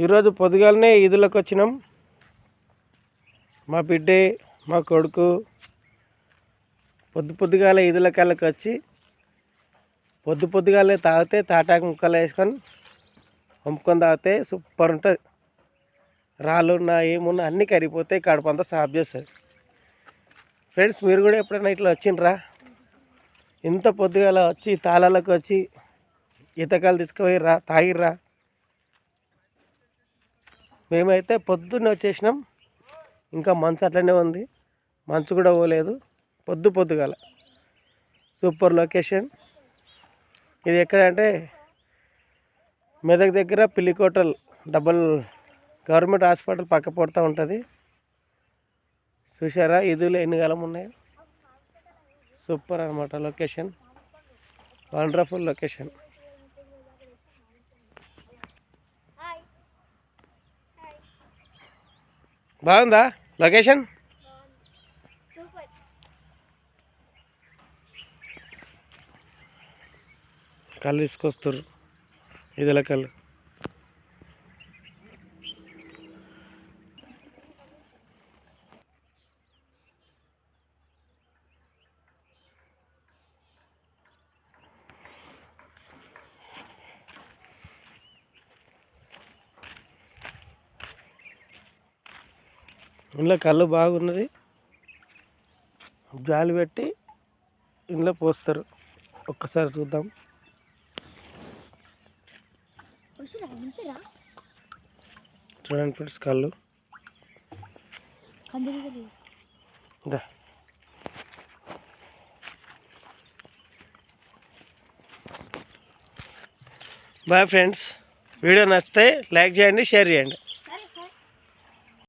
ఈరోజు పొద్దుగాలనే ఈదులకు వచ్చినాం. మా బిడ్డే మా కొడుకు పొద్దు పొద్దుగాల ఈదుల కళ్ళకి వచ్చి పొద్దు పొద్దుగాలనే తాగితే తాటాకు ముక్కలు వేసుకొని వంపుకొని తాగితే సూపర్ ఉంటుంది. రాళ్ళు ఉన్నా ఏమున్నా అన్నీ కరిగిపోతాయి కడుపు అంతా సాఫ్ చేస్తుంది. ఫ్రెండ్స్ మీరు కూడా ఎప్పుడైనా ఇట్లా వచ్చిండ్రా? ఇంత పొద్దుగాల వచ్చి తాళాలకు వచ్చి ఈతకాలు తీసుకుపోయిర్రా తాగిర్రా? మేమైతే పొద్దున్నే వచ్చేసినాం. ఇంకా మంచు అట్లనే ఉంది. మంచు కూడా పోలేదు. పొద్దు పొద్దుగాల. Super location. ఇది ఎక్కడంటే మెదక్ దగ్గర పిల్లికోటల్ డబల్ గవర్నమెంట్ హాస్పిటల్ పక్క పడుతూ ఉంటుంది. చూసారా ఇదులు ఎన్ని కాలం ఉన్నాయో? సూపర్ అనమాట లొకేషన్. Wonderful location. బాగుందా? లొకేషన్? కళ్ళు తీసుకొస్తారు ఇదిల కళ్ళు? ఇందులో కళ్ళు బాగున్నది. జాలి పెట్టి ఇందులో పోస్తారు. ఒక్కసారి చూద్దాం. చూడండి ఫ్రెండ్స్ కళ్ళు. Bye friends. వీడియో నచ్చితే లైక్ చేయండి షేర్ చేయండి.